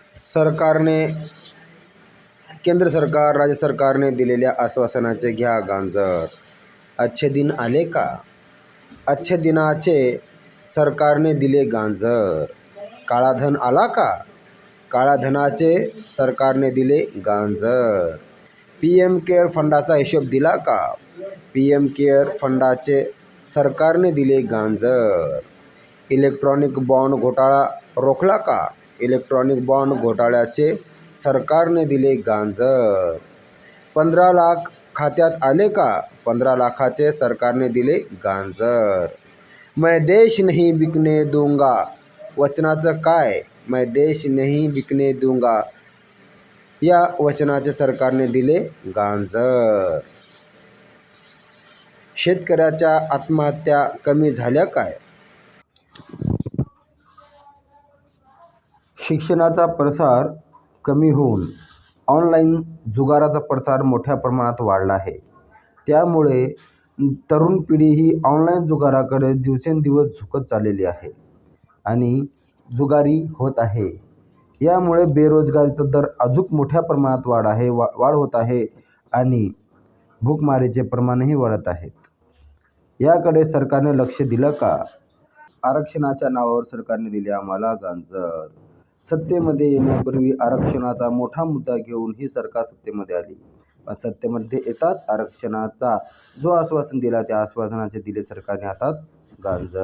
सरकारने केंद्र सरकार राज्य सरकारने दिलेल्या आश्वासनाचे घ्या गांजर. अच्छे दिन आले का? अच्छे दिनाचे सरकारने दिले गांजर. काळाधन आला का? काळाधनाचे सरकारने दिले गांजर. पी एम केअर फंडाचा हिशोब दिला का? पी एम केअर फंडाचे सरकारने दिले गांजर. इलेक्ट्रॉनिक बॉन्ड घोटाळा रोखला का? इलेक्ट्रॉनिक बॉन्ड घोटाळ्याचे सरकारने दिले गांजर. पंधरा लाख खात्यात आले का? पंधरा लाखाचे सरकारने दिले गांजर. मैं देश नाही विकणे दूंगा. वचनाचं काय? मैं देश नाही विकणे दूंगा. या वचनाचे सरकारने दिले गांजर. शेतकऱ्याच्या आत्महत्या कमी झाल्या काय? शिक्षणाचा प्रसार कमी होऊन ऑनलाईन जुगाराचा प्रसार मोठ्या प्रमाणात वाढला आहे. त्यामुळे तरुण पिढी ही ऑनलाईन जुगाराकडे दिवसेंदिवस झुकत चाललेली आहे आणि जुगारी होत आहे. यामुळे बेरोजगारीचा दर अजून मोठ्या प्रमाणात वाढ आहे वा वाढ होत आहे आणि भूकमारीचे प्रमाणही वाढत आहेत. याकडे सरकारने लक्ष दिलं का? आरक्षणाच्या नावावर सरकारने दिले आम्हाला गांजर. सत्तेमध्ये येण्यापूर्वी आरक्षणाचा मोठा मुद्दा घेऊन ही सरकार सत्तेमध्ये आली. पण सत्तेमध्ये येताच आरक्षणाचा जो आश्वासन दिला त्या आश्वासनाचे दिले सरकारने हातात गांजर